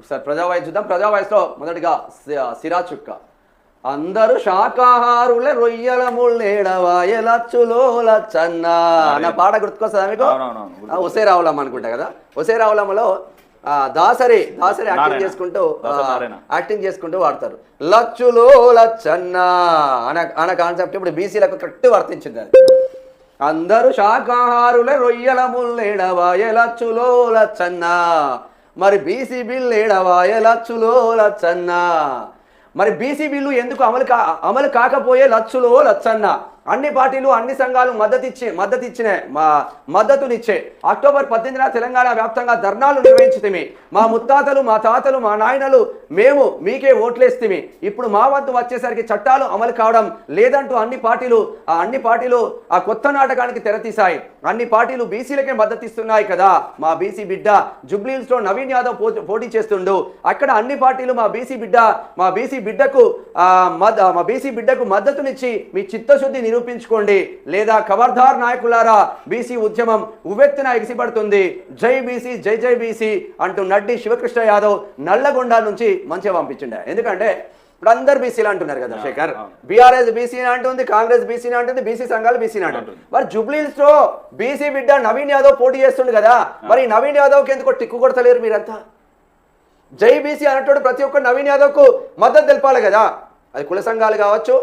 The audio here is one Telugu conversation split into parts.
ఒకసారి ప్రజావాయిస్ చూద్దాం. ప్రజావాయిస్లో మొదటిగా సిరా చుక్క అందరూ శాకాహారులే రొయ్యల ముళ్ళేడవాయలచ్చులో లచ్చన్న అన్న పాట గుర్తుకొస్తుందా మీకు? ఒసే రావులమ్మ అనుకుంటా కదా. ఒసే రావులమ్మలో ఆ, దాసరి దాసరి యాక్టింగ్. చేసుకుంటూ. యాక్టింగ్ చేసుకుంటూ వాడతారు. లచ్చులో లచ్చన్న అనే అనే కాన్సెప్ట్ ఇప్పుడు బీసీలకు కరెక్ట్ వర్తించింది అది. అందరూ శాకాహారులే రొయ్యల ముళ్ళేడవాయ లచ్చులో లచ్చన్న మరి బీసీ బిల్ ఏడవాయ లచ్చులో లచ్చన్న. మరి బీసీ బిల్లు ఎందుకు అమలు కా అమలు కాకపోయే లచ్చులో లచ్చన్న? అన్ని పార్టీలు అన్ని సంఘాలు మద్దతు ఇచ్చి మద్దతు మా మద్దతునిచ్చే. అక్టోబర్ పద్దెనిమిదిన తెలంగాణ వ్యాప్తంగా ధర్నాలు నిర్వహించితిమి. మా ముత్తాతలు మా తాతలు మా నాయనలు మేము మీకే ఓట్లేస్తిమి. ఇప్పుడు మా వంతు వచ్చేసరికి చట్టాలు అమలు కావడం లేదంటూ అన్ని పార్టీలు ఆ అన్ని పార్టీలు ఆ కొత్త నాటకానికి తెరతీశాయి. అన్ని పార్టీలు బీసీలకే మద్దతు ఇస్తున్నాయి కదా. మా బీసీ బిడ్డ జుబ్లీహిల్స్లో నవీన్ యాదవ్ పోటీ చేస్తుండు. అక్కడ అన్ని పార్టీలు మా బీసీ బిడ్డ మా బీసీ బిడ్డకు ఆ, మా బీసీ బిడ్డకు మద్దతునిచ్చి మీ చిత్తశుద్ధి నిరూపించుకోండి. లేదా ఖబర్దార్ నాయకులారా బీసీ ఉద్యమం ఉవ్వెత్తున ఎగిసిపడుతుంది. జై బీసీ జై జై బీసీ అంటూ నడ్డి శివకృష్ణ యాదవ్ నల్లగొండ నుంచి మంచిగా పంపించిండే. ఎందుకంంటే ఇప్పుడు అందరు బీసీలు అంటున్నారు కదా శేఖర్. బీఆర్ఎస్ బీసీ అంటుంది కాంగ్రెస్ బీసీ అంటుంది బీసీ సంఘాలు బీసీ అంటుంది. మరి జుబ్లీహిల్స్లో బీసీ బిడ్డ నవీన్ యాదవ్ పోటీ చేస్తుండు కదా మరి నవీన్ యాదవ్కి ఎందుకో టిక్కు కొడతలేరు మీరంతా? జై బీసీ అన్నట్టు ప్రతి ఒక్క నవీన్ యాదవ్కు మద్దతు తెలపాలి కదా. అది కుల సంఘాలు కావచ్చు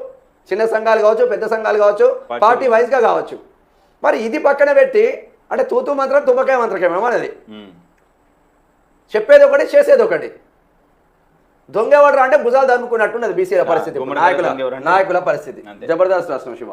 చిన్న సంఘాలు కావచ్చు పెద్ద సంఘాలు కావచ్చు పార్టీ వైజ్గా కావచ్చు మరి ఇది పక్కన పెట్టి అంటే తూతు మంత్రం తుమ్మకాయ మంత్రకేమేమో అనేది. చెప్పేది ఒకటి చేసేది ఒకటి దొంగ ఎవడరా అంటే భుజాలు దమ్ముకున్నట్టున్నది బీసీల పరిస్థితి నాయకుల? నాయకుల పరిస్థితి. జబర్దస్త్ రాష్ట్రం శివ